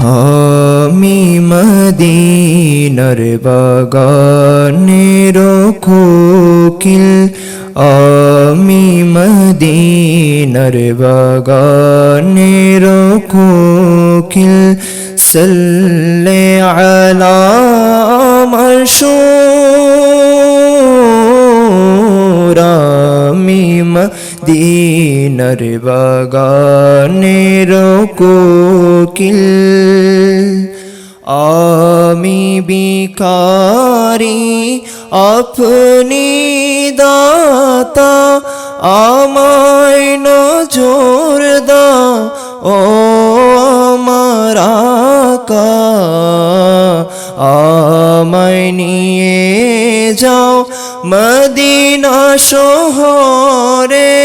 আমি মদিনার বাগানের কোকিল আমি মদিনার বাগানের কোকিল সাল্লে মদিনার বাগানের কোকিল আমি বিকারি আপনি দাতা আমায় নজর দা ও আমার আকা আমায় নিয়ে যাও মদিনা শহরে।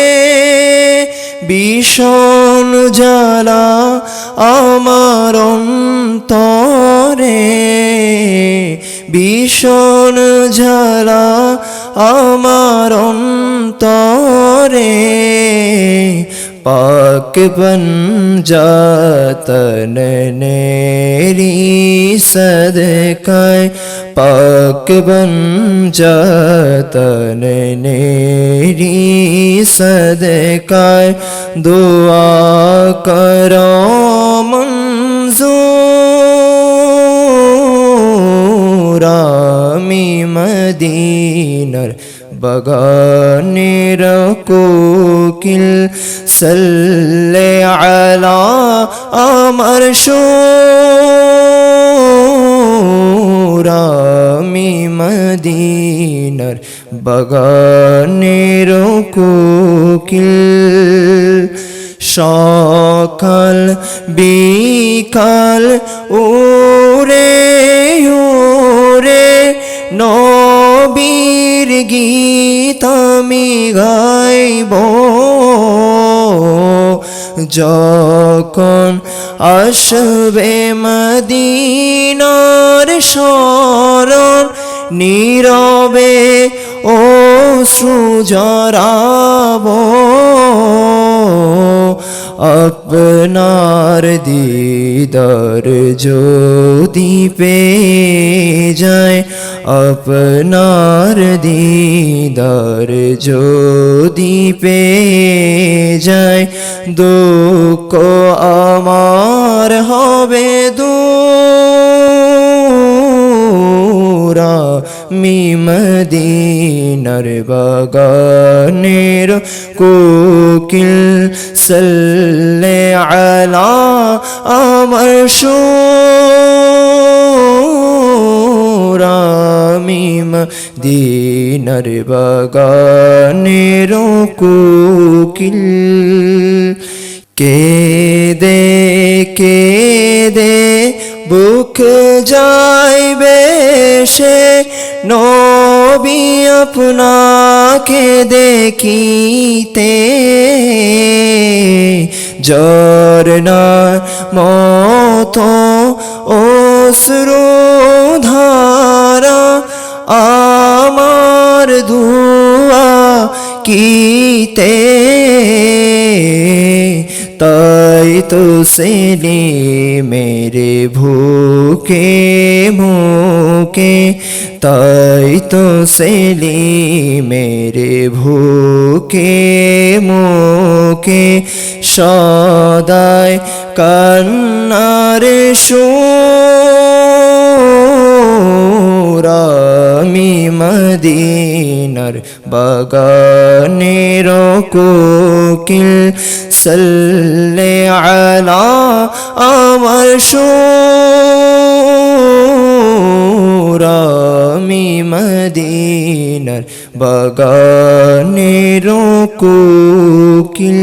ভীষণ জ্বালা আমার অন্তরে। ভীষণ জ্বালা আমার অন্তরে। पाक बन जातन नेरी सदकाय पाक बन जातन नेरी सदकाय दुआ करो मंजूरामी मदीनर बगा निर को किल। সাল্লে আলা আমার সুরামি মদিনার বাগানের কোকিল। সকাল বিকাল ওরে ওরে নবীর গীত আমি গাইব। যখন আসবে মদিনার শরণ নীরবে ও সুজরাব, আপনার দিদার যদি পে যায়, আপনার দিদার যদি পে যায় দুঃখ আমার হবে দূরা। মিমদিনার বাগানের কোকিল সাল্লে আলা আমার সুরামিম দিনার বাগানের কোকিল। কে দে কে দে বুক যাইবে সে নবী আপনাকে দেখিতে। জরনার মতো অশ্রু ধারা আমার দুয়া কিতে। তাই তো সেলি মেরে ভুকে, মুকে। তাই তো সেলি মেরে ভুকে, মুকে। সদায় কান্নার সুরামি মদিনার বাগানের কোকিল সাল্লে আলা আমার সুরামি মদিনার বাগানের কোকিল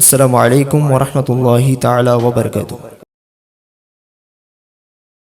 আসসালামু আলাইকুম ওরহমতুল্লাহি তাআলা ওয়া বারাকাতুহু